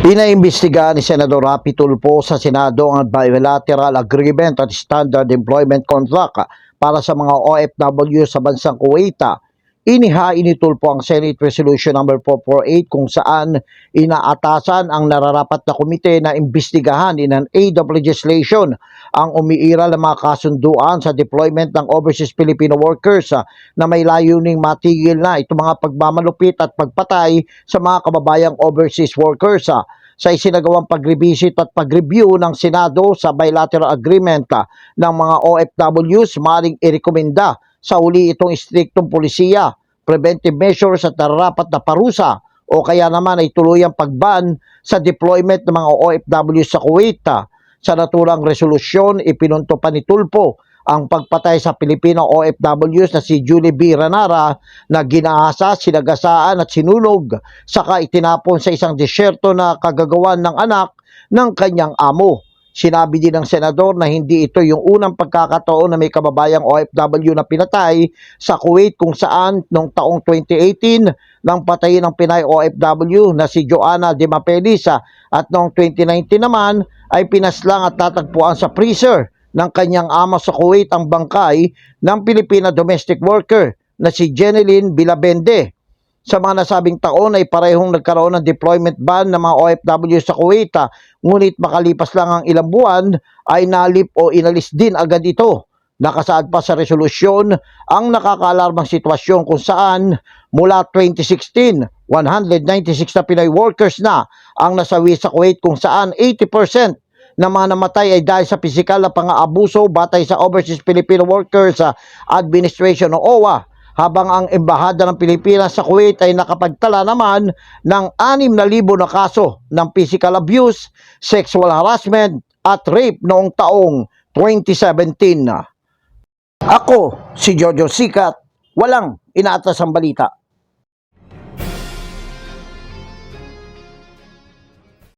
Pinaimbestigahan ni Senador Rapi Tulfo sa Senado ang bilateral agreement at standard employment contract para sa mga OFW sa bansang Kuwait. Inihain ni Tulfo ang Senate Resolution number 448 kung saan inaatasan ang nararapat na komite na imbestigahan in an aid of legislation ang umiiral ng mga kasunduan sa deployment ng overseas Filipino workers ah, na may layuning matigil na itong mga pagmamalupit at pagpatay sa mga kababayang overseas workers ah, sa isinagawang pag-revisit at pag-review ng Senado sa bilateral agreement ah, ng mga OFWs maring irekomenda sa uli itong striktong polisiya, preventive measures at nararapat na parusa o kaya naman ay tuluyang pagban sa deployment ng mga OFW sa Kuwait. Sa naturang resolusyon, ipinunto pa ni Tulpo ang pagpatay sa Pilipino OFWs na si Julie B. Ranara na ginaasa, sinagasaan at sinulog saka itinapon sa isang disyerto na kagagawan ng anak ng kanyang amo. Sinabi din ng senador na hindi ito yung unang pagkakataon na may kababayang OFW na pinatay sa Kuwait kung saan noong taong 2018 nang patayin ng Pinay OFW na si Joanna De Mapelisa at noong 2019 naman ay pinaslang at natagpuan sa freezer ng kanyang ama sa Kuwait ang bangkay ng Pilipina domestic worker na si Jeneline Bilabende. Sa mga nasabing taon ay parehong nagkaroon ng deployment ban ng mga OFW sa Kuwait. ah. Ngunit makalipas lang ang ilang buwan ay nalip o inalis din agad ito. Nakasaad pa sa resolusyon ang nakakaalarmang sitwasyon kung saan mula 2016, 196 na Pinoy workers na ang nasawi sa Kuwait kung saan 80% na mga namatay ay dahil sa pisikal na pang-aabuso batay sa Overseas Filipino Workers ah, Administration o OWA habang ang Embahada ng Pilipinas sa Kuwait ay nakapagtala naman ng 6,000 na kaso ng physical abuse, sexual harassment at rape noong taong 2017. Ako, si Jojo Sikat, walang inaatas ang balita.